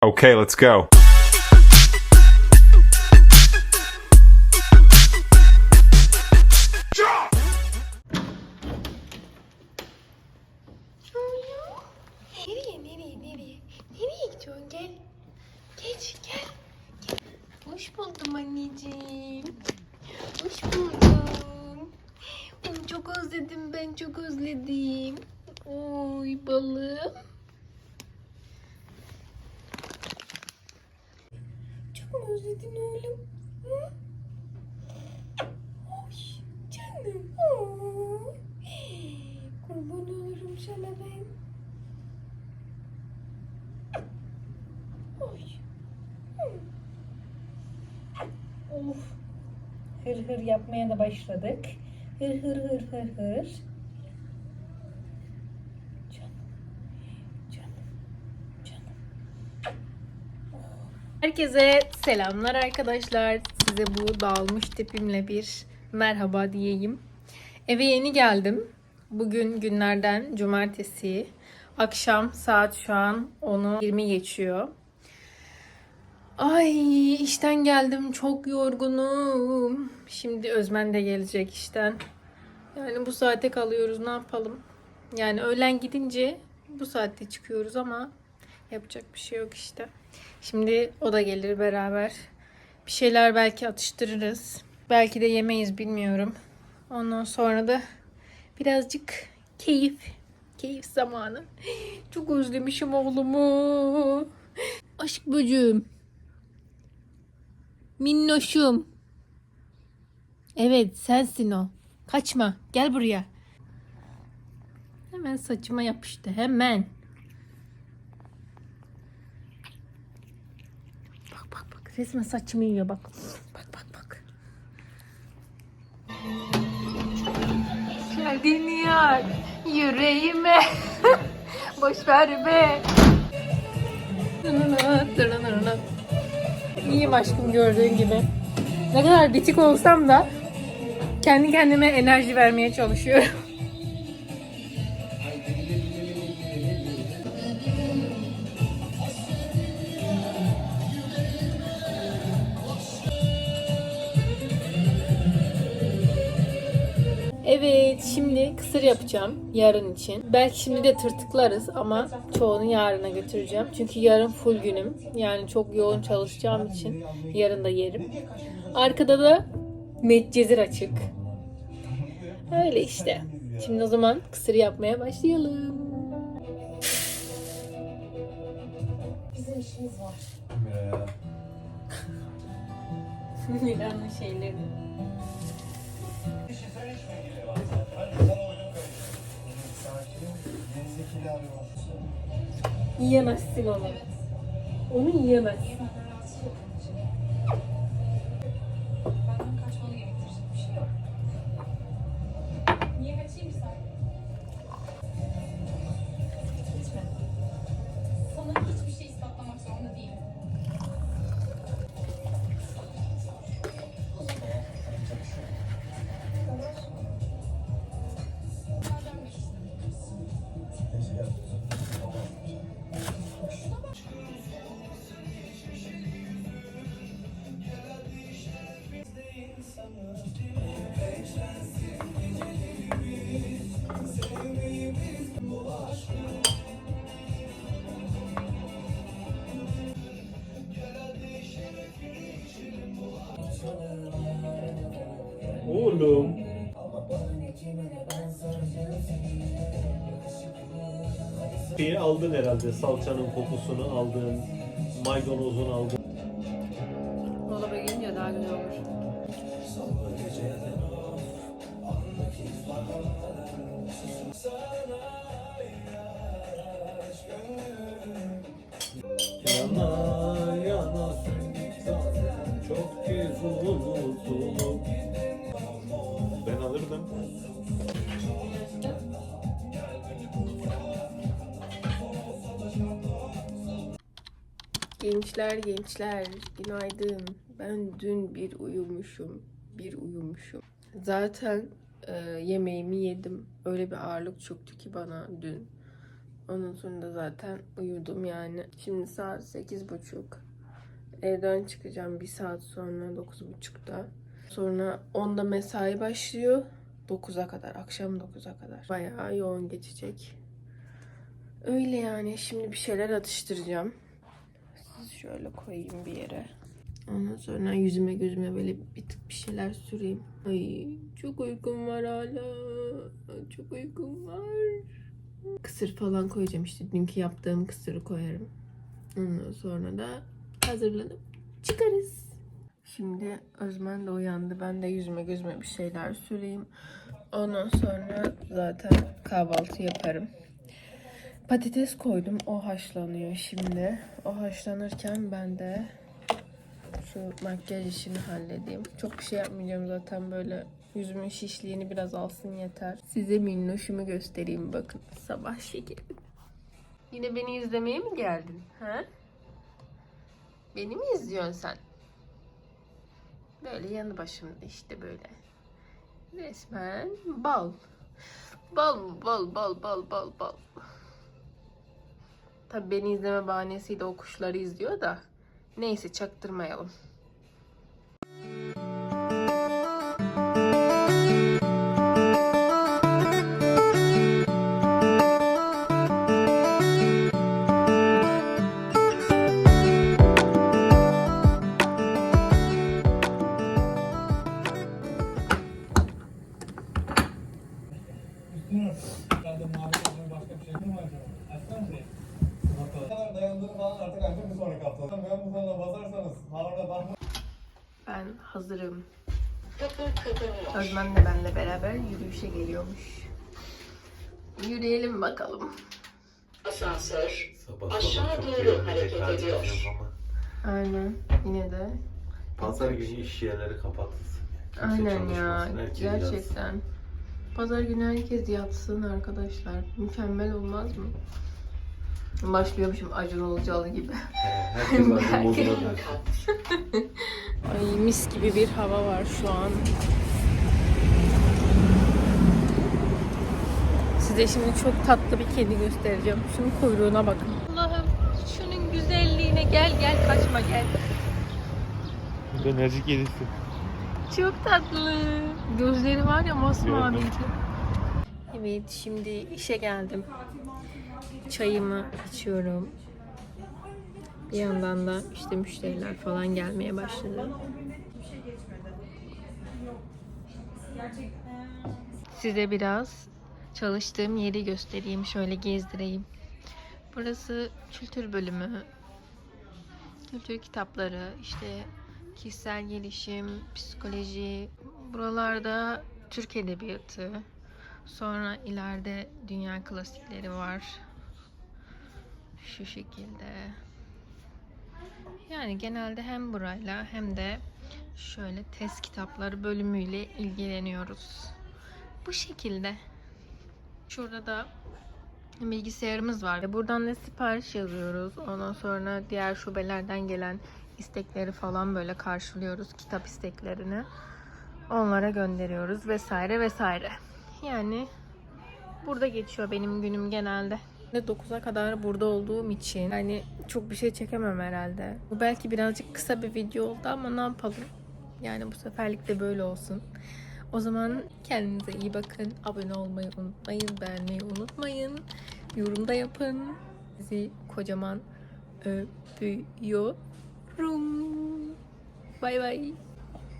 Okay, let's go. Nereye, nereye, nereye? Nereye gidiyorsun? Gel. Gel. gel. Hoş buldum anneciğim. Hoş buldum. Oy, çok özledim ben, çok özledim. Ben. Oy. Of. Hır hır yapmaya da başladık. Hır hır hır hır hır. Herkese selamlar arkadaşlar. Size bu dağılmış tipimle bir merhaba diyeyim. Eve yeni geldim. Bugün günlerden cumartesi. Akşam saat şu an 10'u 20 geçiyor. Ay işten geldim çok yorgunum. Şimdi Özmen de gelecek işten. Yani bu saate kalıyoruz ne yapalım. Yani öğlen gidince bu saatte çıkıyoruz ama yapacak bir şey yok işte. Şimdi o da gelir beraber. Bir şeyler belki atıştırırız. Belki de yemeyiz bilmiyorum. Ondan sonra da birazcık keyif. Keyif zamanı. Çok özlemişim oğlumu. Aşk böcüğüm. Minnoşum. Evet sensin o. Kaçma. Gel buraya. Hemen saçıma yapıştı. Hemen. Bak bak bak. Resmen saçımı yiyor bak. Geldin yar yüreğime. Boş ver be. İyiyim aşkım gördüğün gibi. Ne kadar bitik olsam da kendi kendime enerji vermeye çalışıyorum. Evet, şimdi kısır yapacağım yarın için. Belki şimdi de tırtıklarız ama çoğunu yarına götüreceğim. Çünkü yarın full günüm. Yani çok yoğun çalışacağım için yarın da yerim. Arkada da Medcezir açık. Öyle işte. Şimdi o zaman kısır yapmaya başlayalım. Bizim işimiz var. Milan'ın şeyleri. Yiyemezsin onu. Onu yiyemezsin. Oğlum. Şeyi aldın herhalde. Salçanın kokusunu aldın. Maydanozunu aldın. Dolaba girince daha güzel olur. Yana Gençler gençler günaydın. Ben dün bir uyumuşum. Bir uyumuşum. Zaten e, yemeğimi yedim. Öyle bir ağırlık çöktü ki bana dün. Ondan sonra da zaten uyudum yani. Şimdi saat sekiz buçuk. Evden çıkacağım bir saat sonra dokuz buçukta. Sonra 10'da mesai başlıyor. 9'a kadar, akşam 9'a kadar. Bayağı yoğun geçecek. Öyle yani. Şimdi bir şeyler atıştıracağım. Şöyle koyayım bir yere. Ondan sonra yüzüme gözüme böyle bir tık bir şeyler süreyim. Ay çok uykum var hala. Çok uykum var. Kısır falan koyacağım işte. Dünkü yaptığım kısırı koyarım. Ondan sonra da hazırlanıp çıkarız. Şimdi Özmen de uyandı. Ben de yüzüme gözüme bir şeyler süreyim. Ondan sonra zaten kahvaltı yaparım. Patates koydum. O haşlanıyor şimdi. O haşlanırken ben de şu makyaj işini halledeyim. Çok bir şey yapmayacağım zaten böyle yüzümün şişliğini biraz alsın yeter. Size minnoşumu göstereyim bakın. Sabah şekeri. Yine beni izlemeye mi geldin? Ha? Beni mi izliyorsun sen? Böyle yanı başımda işte böyle. Resmen bal. Bal bal bal bal bal bal. Tabii beni izleme bahanesiyle o kuşları izliyor da. Neyse çaktırmayalım. Ben hazırım. Özmen de benimle beraber yürüyüşe geliyormuş. Yürüyelim bakalım. Asansör Sabah Aşağı doğru hareket ediyor. Aynen. Yine de. Pazar günü iş yerleri kapatılsın. Kimse Aynen ya. çalışmasın, herkes yatsın. Gerçekten. Pazar günü herkes yatsın arkadaşlar. Mükemmel olmaz mı? Başlıyormuşum Acun Ilıcalı gibi. He, Herkes acı moduna dönsün. Ay mis gibi bir hava var şu an. Size şimdi çok tatlı bir kedi göstereceğim. Şunun kuyruğuna bakın. Allah'ım şunun güzelliğine gel gel kaçma gel. Enerjik kedisi. Çok tatlı. Gözleri var ya masmavi. Evet şimdi işe geldim. Çayımı içiyorum. Bir yandan da işte müşteriler falan gelmeye başladı. Size biraz çalıştığım yeri göstereyim. Şöyle gezdireyim. Burası kültür bölümü. Kültür kitapları, işte kişisel gelişim, psikoloji. Buralarda Türk edebiyatı. Sonra ileride dünya klasikleri var. Şu şekilde. Yani genelde hem burayla hem de şöyle test kitapları bölümüyle ilgileniyoruz. Bu şekilde. Şurada da bilgisayarımız var. Buradan da sipariş yazıyoruz. Ondan sonra diğer şubelerden gelen istekleri falan böyle karşılıyoruz. Kitap isteklerini. Onlara gönderiyoruz vesaire vesaire. Yani burada geçiyor benim günüm genelde. 9'a kadar burada olduğum için yani çok bir şey çekemem herhalde. Bu belki birazcık kısa bir video oldu ama ne yapalım? Yani bu seferlik de böyle olsun. O zaman kendinize iyi bakın. Abone olmayı unutmayın. Beğenmeyi unutmayın. Yorumda yapın. Sizi kocaman öpüyorum. Bay bay.